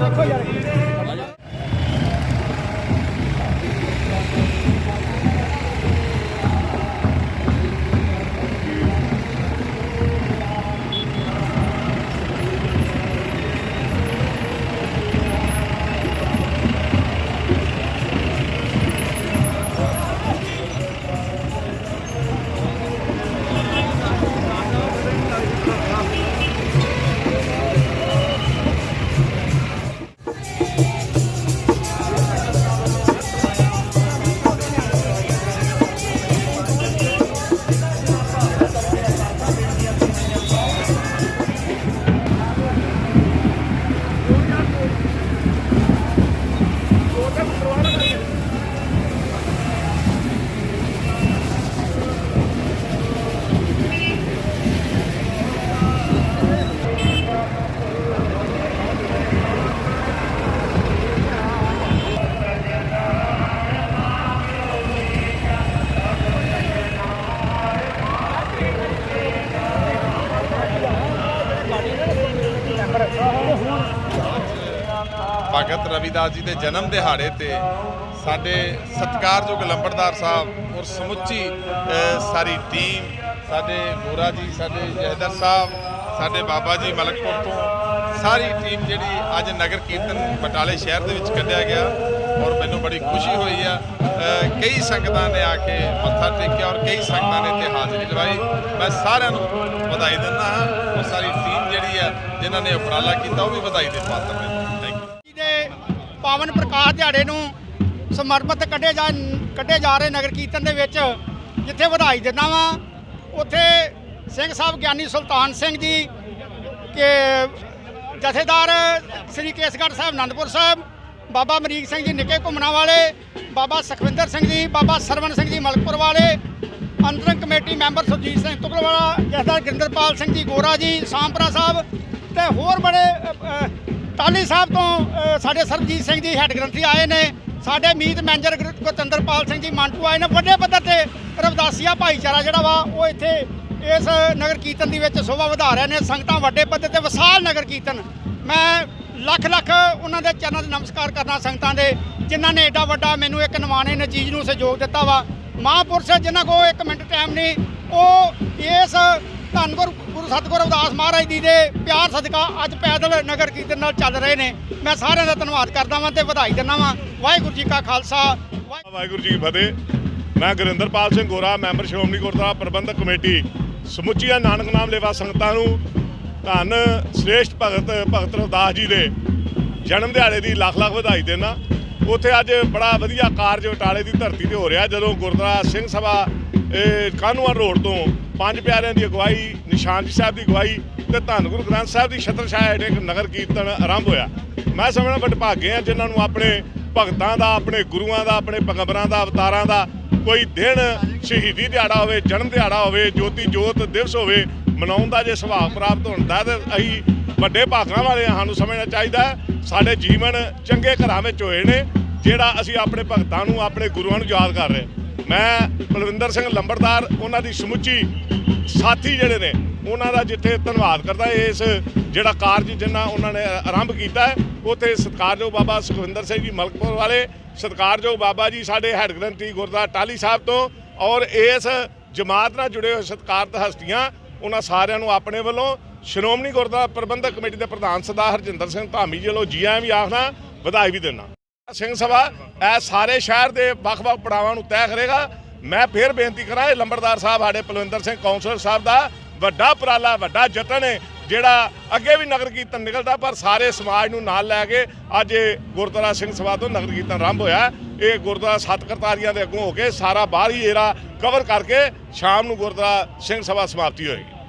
ਦੇਖੋ ਯਾਰ। ਭਗਤ ਰਵਿਦਾਸ ਜੀ ਦੇ ਜਨਮ ਦਿਹਾੜੇ ਤੇ ਸਾਡੇ ਸਤਿਕਾਰਯੋਗ ਲੰਬੜਦਾਰ ਸਾਹਿਬ ਔਰ ਸਮੁੱਚੀ ਸਾਰੀ ਟੀਮ ਸਾਡੇ ਗੋਰਾ ਜੀ, ਸਾਡੇ ਜਹਦਰ ਸਾਹਿਬ, ਸਾਡੇ ਬਾਬਾ ਜੀ ਮਲਕਪੁਰ ਤੋਂ, ਸਾਰੀ ਟੀਮ ਜਿਹੜੀ ਅੱਜ ਨਗਰ ਕੀਰਤਨ ਬਟਾਲੇ ਸ਼ਹਿਰ ਦੇ ਵਿੱਚ ਕੱਢਿਆ ਗਿਆ ਔਰ ਮੈਨੂੰ ਬੜੀ ਖੁਸ਼ੀ ਹੋਈ ਆ। ਕਈ ਸੰਗਤਾਂ ਨੇ ਆ ਕੇ ਮੱਥਾ ਟੇਕਿਆ ਔਰ ਕਈ ਸੰਗਤਾਂ ਨੇ ਇੱਥੇ ਹਾਜ਼ਰੀ ਲਵਾਈ। ਮੈਂ ਸਾਰਿਆਂ ਨੂੰ ਵਧਾਈ ਦਿੰਦਾ ਹਾਂ ਔਰ ਸਾਰੀ ਟੀਮ ਜਿਹੜੀ ਆ, ਜਿਨ੍ਹਾਂ ਨੇ ਉਪਰਾਲਾ ਕੀਤਾ, ਉਹ ਵੀ ਵਧਾਈ ਦੇ ਪਾਤਰ ਨੇ ਪਾਵਨ ਪ੍ਰਕਾਸ਼ ਦਿਹਾੜੇ ਨੂੰ ਸਮਰਪਿਤ ਕੱਢੇ ਜਾ ਕੱਢੇ ਜਾ ਰਹੇ ਨਗਰ ਕੀਰਤਨ ਦੇ ਵਿੱਚ, ਜਿੱਥੇ ਵਧਾਈ ਦਿੰਦਾ ਵਾਂ। ਉੱਥੇ ਸਿੰਘ ਸਾਹਿਬ ਗਿਆਨੀ ਸੁਲਤਾਨ ਸਿੰਘ ਜੀ ਕਿ ਜਥੇਦਾਰ ਸ੍ਰੀ ਕੇਸਗੜ੍ਹ ਸਾਹਿਬ ਆਨੰਦਪੁਰ ਸਾਹਿਬ, ਬਾਬਾ ਅਮਰੀਕ ਸਿੰਘ ਜੀ ਨਿੱਕੇ ਘੁੰਮਣਾ ਵਾਲੇ, ਬਾਬਾ ਸੁਖਵਿੰਦਰ ਸਿੰਘ ਜੀ, ਬਾਬਾ ਸਰਵਣ ਸਿੰਘ ਜੀ ਮਲਕਪੁਰ ਵਾਲੇ ਅੰਤਰੰਗ ਕਮੇਟੀ ਮੈਂਬਰ ਸੁਰਜੀਤ ਸਿੰਘ ਤੁਗਲਵਾਲਾ, ਜਥੇਦਾਰ ਗਿੰਦਰਪਾਲ ਸਿੰਘ ਜੀ ਗੋਰਾ ਜੀ, ਸਾਂਪਰਾ ਸਾਹਿਬ ਤੇ ਹੋਰ ਬੜੇ ਟਾਲੀ ਸਾਹਿਬ ਤੋਂ ਸਾਡੇ ਸਰਬਜੀਤ ਸਿੰਘ ਜੀ ਹੈੱਡ ਗ੍ਰੰਥੀ ਆਏ ਨੇ, ਸਾਡੇ ਮੀਤ ਮੈਨੇਜਰ ਗੁਰ- ਸਿੰਘ ਜੀ ਮੰਟੂ ਆਏ ਨੇ, ਵੱਡੇ ਪੱਧਰ ਤੇ ਰਵਦਾਸੀਆ ਭਾਈਚਾਰਾ ਜਿਹੜਾ ਵਾ, ਉਹ ਇੱਥੇ ਇਸ ਨਗਰ ਕੀਰਤਨ ਦੇ ਵਿੱਚ ਸ਼ੋਭਾ ਵਧਾ ਰਹੇ ਨੇ, ਸੰਗਤਾਂ ਵੱਡੇ ਪੱਧਰ ਤੇ ਵਿਸ਼ਾਲ ਨਗਰ ਕੀਰਤਨ। ਮੈਂ ਲੱਖ ਲੱਖ ਉਹਨਾਂ ਦੇ ਚਰਨਾਂ 'ਤੇ ਨਮਸਕਾਰ ਕਰਨਾ ਸੰਗਤਾਂ ਦੇ, ਜਿਨ੍ਹਾਂ ਨੇ ਐਡਾ ਵੱਡਾ ਮੈਨੂੰ ਇੱਕ ਨਵਾਣੇ ਨੇ ਚੀਜ਼ ਨੂੰ ਸਹਿਯੋਗ ਦਿੱਤਾ ਵਾ। ਮਹਾਂਪੁਰਸ਼ ਜਿਨ੍ਹਾਂ ਕੋਲ ਇੱਕ ਮਿੰਟ ਟਾਈਮ ਨਹੀਂ, ਉਹ ਇਸ ਧੰਨ ਗੁਰੂ ਗੁਰੂ ਸਤਿਗੁਰੂ ਰਵਿਦਾਸ ਮਹਾਰਾਜ ਜੀ ਦੇ ਪਿਆਰ ਸਦਕਾ ਅੱਜ ਪੈਦਲ ਨਗਰ ਕੀਰਤਨ ਨਾਲ ਚੱਲ ਰਹੇ ਨੇ। ਮੈਂ ਸਾਰਿਆਂ ਦਾ ਧੰਨਵਾਦ ਕਰਦਾ ਵਾਂ ਤੇ ਵਧਾਈ ਦਿੰਦਾ ਵਾਂ। ਵਾਹਿਗੁਰੂ ਜੀ ਕਾ ਖਾਲਸਾ ਵਾਹਿਗੁਰੂ ਜੀ ਕੀ ਫਤਿਹ। ਮੈਂ ਗੁਰਿੰਦਰਪਾਲ ਸਿੰਘ ਗੋਰਾ, ਮੈਂਬਰ ਸ਼੍ਰੋਮਣੀ ਗੁਰਦੁਆਰਾ ਪ੍ਰਬੰਧਕ ਕਮੇਟੀ, ਸਮੁੱਚੀਆਂ ਨਾਨਕ ਨਾਮ ਲੇਵਾ ਸੰਗਤਾਂ ਨੂੰ ਧੰਨ ਸ੍ਰੇਸ਼ਟ ਭਗਤ ਭਗਤ ਰਵਿਦਾਸ ਜੀ ਦੇ ਜਨਮ ਦਿਹਾੜੇ ਦੀ ਲੱਖ ਲੱਖ ਵਧਾਈ ਦੇਣਾ ਉੱਥੇ ਅੱਜ ਬੜਾ ਵਧੀਆ ਕਾਰਜ, ਬਟਾਲੇ ਦੀ ਧਰਤੀ ਤੇ ਹੋ ਰਿਹਾ। ਜਦੋਂ ਗੁਰਦੁਆਰਾ ਸਿੰਘ ਸਭਾ, ਇਹ ਕਾਨੂੰਨ ਰੋਡ ਤੋਂ ਪੰਜ ਪਿਆਰਿਆਂ ਦੀ ਅਗਵਾਈ ਨਿਸ਼ਾਨ ਜੀ ਸਾਹਿਬ ਦੀ ਅਗਵਾਈ ਤੇ ਧੰਨ ਗੁਰੂ ਗ੍ਰੰਥ ਸਾਹਿਬ ਦੀ ਛਤਰ ਛਾਇਆ ਹੇਠ ਇੱਕ ਨਗਰ ਕੀਰਤਨ ਆਰੰਭ ਹੋਇਆ। ਮੈਂ ਸਮਝਣਾ ਵਡਭਾਗੇ ਆ, ਜਿਨ੍ਹਾਂ ਨੂੰ ਆਪਣੇ ਭਗਤਾਂ ਦਾ, ਆਪਣੇ ਗੁਰੂਆਂ ਦਾ, ਆਪਣੇ ਪੈਗੰਬਰਾਂ ਦਾ, ਅਵਤਾਰਾਂ ਦਾ ਕੋਈ ਦਿਨ ਸ਼ਹੀਦੀ ਦਿਹਾੜਾ ਹੋਵੇ, ਜਨਮ ਦਿਹਾੜਾ ਹੋਵੇ, ਜੋਤੀ ਜੋਤ ਦਿਵਸ ਹੋਵੇ, ਮਨਾਉਣ ਦਾ ਜੇ ਸੁਭਾਅ ਪ੍ਰਾਪਤ ਹੁੰਦਾ ਤੇ ਅਸੀਂ ਵੱਡੇ ਭਾਗਾਂ ਵਾਲੇ ਸਾਨੂੰ ਸਮਝਣਾ ਚਾਹੀਦਾ ਸਾਡੇ ਜੀਵਨ ਚੰਗੇ ਘਰਾਂ ਵਿੱਚ ਹੋਏ ਨੇ, ਜਿਹੜਾ ਅਸੀਂ ਆਪਣੇ ਭਗਤਾਂ ਨੂੰ, ਆਪਣੇ ਗੁਰੂਆਂ ਨੂੰ ਯਾਦ ਕਰ ਰਹੇ ਮੈਂ ਬਲਵਿੰਦਰ ਸਿੰਘ ਲੰਬੜਦਾਰ, ਉਹਨਾਂ ਦੀ ਸਮੁੱਚੀ ਸਾਥੀ ਜਿਹੜੇ ਨੇ, ਉਹਨਾਂ ਦਾ ਜਿੱਥੇ ਧੰਨਵਾਦ ਕਰਦਾ ਇਸ ਜਿਹੜਾ ਕਾਰਜ ਜਿੰਨਾ ਉਹਨਾਂ ਨੇ ਆਰੰਭ ਕੀਤਾ ਹੈ, ਉੱਥੇ ਸਤਿਕਾਰਯੋਗ ਬਾਬਾ ਸੁਖਵਿੰਦਰ ਸਿੰਘ ਜੀ ਮਲਕਪੁਰ ਵਾਲੇ, ਸਤਿਕਾਰਯੋਗ ਬਾਬਾ ਜੀ ਸਾਡੇ ਹੈੱਡ ਗ੍ਰੰਥੀ ਗੁਰਦੁਆਰਾ ਟਾਲੀ ਸਾਹਿਬ ਤੋਂ ਔਰ ਇਸ ਜਮਾਤ ਨਾਲ ਜੁੜੇ ਹੋਏ ਸਤਿਕਾਰਤ ਹਸਤੀਆਂ, ਉਹਨਾਂ ਸਾਰਿਆਂ ਨੂੰ ਆਪਣੇ ਵੱਲੋਂ ਸ਼੍ਰੋਮਣੀ ਗੁਰਦੁਆਰਾ ਪ੍ਰਬੰਧਕ ਕਮੇਟੀ ਦੇ ਪ੍ਰਧਾਨ ਸਰਦਾਰ ਹਰਜਿੰਦਰ ਸਿੰਘ ਧਾਮੀ ਜੀ ਵੱਲੋਂ ਜੀ ਆਇਆਂ ਵੀ ਆਖਣਾ, ਵਧਾਈ ਵੀ ਦੇਣਾ ਸਿੰਘ ਸਭਾ, ਇਹ ਸਾਰੇ ਸ਼ਹਿਰ ਦੇ ਵੱਖ-ਵੱਖ ਪੜਾਵਾਂ ਨੂੰ ਤੈਅ ਕਰੇਗਾ। ਮੈਂ ਫੇਰ ਬੇਨਤੀ ਕਰਾਂ, ਇਹ ਲੰਬੜਦਾਰ ਸਾਹਿਬ, ਸਾਡੇ ਪਲਵਿੰਦਰ ਸਿੰਘ ਕੌਂਸਲਰ ਸਾਹਿਬ ਦਾ ਵੱਡਾ ਉਪਰਾਲਾ, ਵੱਡਾ ਯਤਨ ਹੈ, ਜਿਹੜਾ ਅੱਗੇ ਵੀ ਨਗਰ ਕੀਰਤਨ ਨਿਕਲਦਾ, ਪਰ ਸਾਰੇ ਸਮਾਜ ਨੂੰ ਨਾਲ ਲੈ ਕੇ ਅੱਜ ਇਹ ਗੁਰਦੁਆਰਾ ਸਿੰਘ ਸਭਾ ਤੋਂ ਨਗਰ ਕੀਰਤਨ ਆਰੰਭ ਹੋਇਆ। ਇਹ ਗੁਰਦੁਆਰਾ ਸੱਤ ਕਰਤਾਰੀਆਂ ਦੇ ਅੱਗੋਂ ਹੋ ਕੇ ਸਾਰਾ ਬਾਹਰ ਹੀ ਏਰਾ ਕਵਰ ਕਰਕੇ ਸ਼ਾਮ ਨੂੰ ਗੁਰਦੁਆਰਾ ਸਿੰਘ ਸਭਾ ਸਮਾਪਤੀ ਹੋਏਗੀ।